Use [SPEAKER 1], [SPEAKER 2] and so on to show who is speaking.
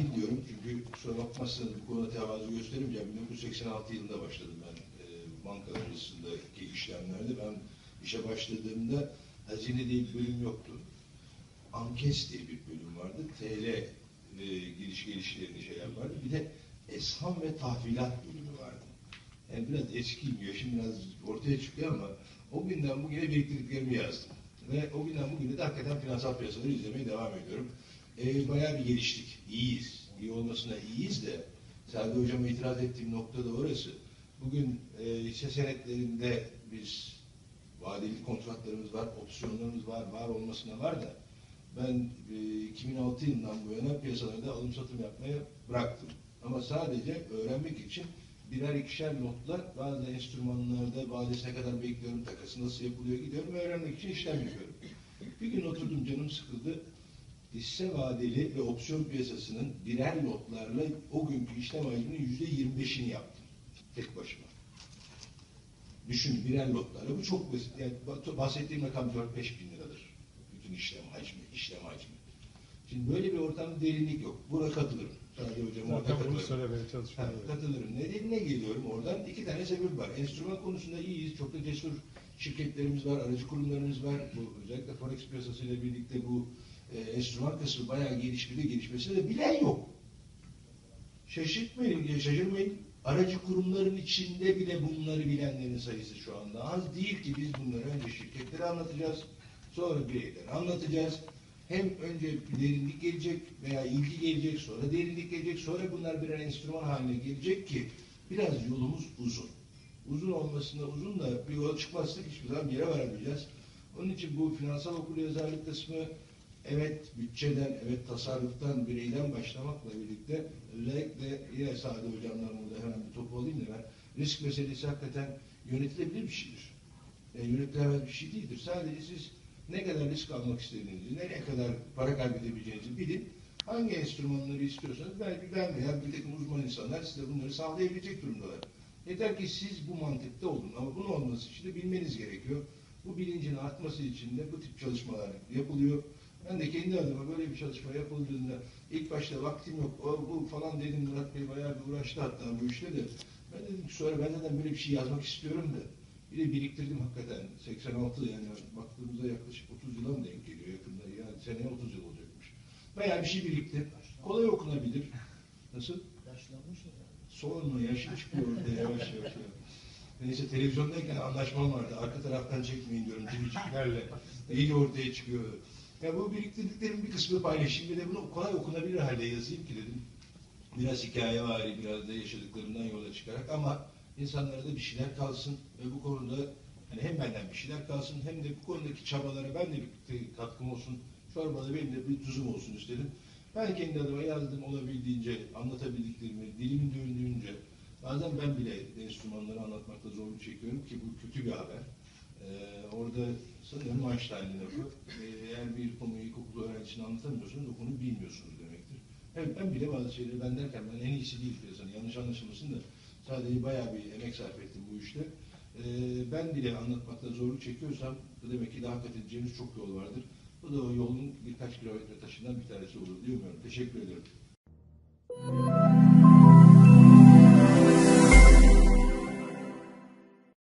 [SPEAKER 1] dahil diyorum çünkü kusura bakmazsanız bu konuda tevazu gösteremeyeceğim. 1986 yılında başladım ben e, bankalar arasındaki işlemlerde. Ben işe başladığımda hazine diye bir bölüm yoktu. Ankes diye bir bölüm vardı. TL e, giriş gelişlerini şeyler vardı. Bir de esham ve tahvilat bölümü vardı. Yani biraz eskiyim, yaşım biraz ortaya çıkıyor ama o günden bugüne biriktirdiklerimi yazdım. Ve o günden bugüne de hakikaten finansal piyasaları izlemeye devam ediyorum. E, bayağı bir geliştik. İyiyiz. İyi olmasına iyiyiz de Sadi Hocam'a itiraz ettiğim nokta da orası. Bugün e, hisse senetlerinde biz vadeli kontratlarımız var, opsiyonlarımız var, var olmasına var da ben e, 2006 yılından bu yana piyasalarda alım satım yapmaya bıraktım. Ama sadece öğrenmek için birer ikişer notlar bazı enstrümanlarda vadesine kadar bekliyorum, takası nasıl yapılıyor gidiyorum öğrenmek için işlem yapıyorum. Bir gün oturdum canım sıkıldı. Hisse vadeli ve opsiyon piyasasının birer notlarla o günkü işlem hacminin yüzde 25'ini yaptım. Tek başıma. Düşün birer notlarla. Bu çok basit. Yani bahsettiğim rakam 4-5 bin liradır. Bütün işlem hacmi, işlem hacmi. Şimdi böyle bir ortamda derinlik yok. Buna katılırım. Sadece hocam orada
[SPEAKER 2] Zaten bunu
[SPEAKER 1] katılırım.
[SPEAKER 2] söylemeye
[SPEAKER 1] Ha,
[SPEAKER 2] çalışıyorum.
[SPEAKER 1] katılırım. Nedenine geliyorum oradan? İki tane sebep var. Enstrüman konusunda iyiyiz. Çok da cesur şirketlerimiz var, aracı kurumlarımız var. Bu, özellikle Forex piyasasıyla birlikte bu e, enstrüman kısmı bayağı gelişmeli. Gelişmesine de bilen yok. Şaşırtmayın, şaşırmayın. Aracı kurumların içinde bile bunları bilenlerin sayısı şu anda az değil ki biz bunları önce şirketlere anlatacağız, sonra bireylere anlatacağız. Hem önce derinlik gelecek veya ilgi gelecek, sonra derinlik gelecek, sonra bunlar birer enstrüman haline gelecek ki biraz yolumuz uzun. Uzun olmasında uzun da bir yola çıkmazsak hiçbir zaman yere varamayacağız. Onun için bu finansal okuryazarlık kısmı evet bütçeden, evet tasarruftan, bireyden başlamakla birlikte özellikle yine Sade Hocam'dan burada hemen bir topu alayım da ben risk meselesi hakikaten yönetilebilir bir şeydir. Yani yönetilemez bir şey değildir. Sadece siz ne kadar risk almak istediğinizi, nereye kadar para kaybedebileceğinizi bilin. Hangi enstrümanları istiyorsanız belki ben veya bir takım uzman insanlar size bunları sağlayabilecek durumdalar. Yeter ki siz bu mantıkta olun. Ama bunun olması için de bilmeniz gerekiyor. Bu bilincin artması için de bu tip çalışmalar yapılıyor. Ben de kendi adıma böyle bir çalışma yapıldığında ilk başta vaktim yok, o, bu falan dedim Murat Bey bayağı bir uğraştı hatta bu işle de. Ben dedim ki sonra ben neden böyle bir şey yazmak istiyorum da. Bir de biriktirdim hakikaten. 86 yani baktığımızda yaklaşık 30 yıla mı denk geliyor yakında. Yani seneye 30 yıl olacakmış. Bayağı bir şey birikti. Kolay okunabilir. Nasıl?
[SPEAKER 3] Yaşlanmış.
[SPEAKER 1] Sorma yaşı çıkıyor ortaya yavaş yavaş. Neyse televizyondayken anlaşmam vardı. Arka taraftan çekmeyin diyorum Twitch'lerle. İyi ortaya çıkıyor. Ya bu biriktirdiklerimin bir kısmını paylaşayım. Bir de bunu kolay okunabilir halde yazayım ki dedim. Biraz hikaye var, biraz da yaşadıklarımdan yola çıkarak ama insanlara da bir şeyler kalsın ve bu konuda hani hem benden bir şeyler kalsın hem de bu konudaki çabalara ben de bir katkım olsun. Çorbada benim de bir tuzum olsun istedim. Ben kendi adıma yazdım olabildiğince, anlatabildiklerimi, dilimin döndüğünce, bazen ben bile enstrümanları anlatmakta zorluk çekiyorum ki bu kötü bir haber. Ee, orada sanırım Einstein'ın lafı, ee, eğer bir konuyu ilkokul öğrencisine anlatamıyorsanız o konuyu bilmiyorsunuz demektir. Evet ben bile bazı şeyleri ben derken ben en iyisi değil piyasanın, yanlış anlaşılmasın da sadece bayağı bir emek sarf ettim bu işte. Ee, ben bile anlatmakta zorluk çekiyorsam demek ki daha kat edeceğimiz çok yol vardır. Bu da o yolun birkaç kilometre taşından bir tanesi olur diyorum. Teşekkür ederim.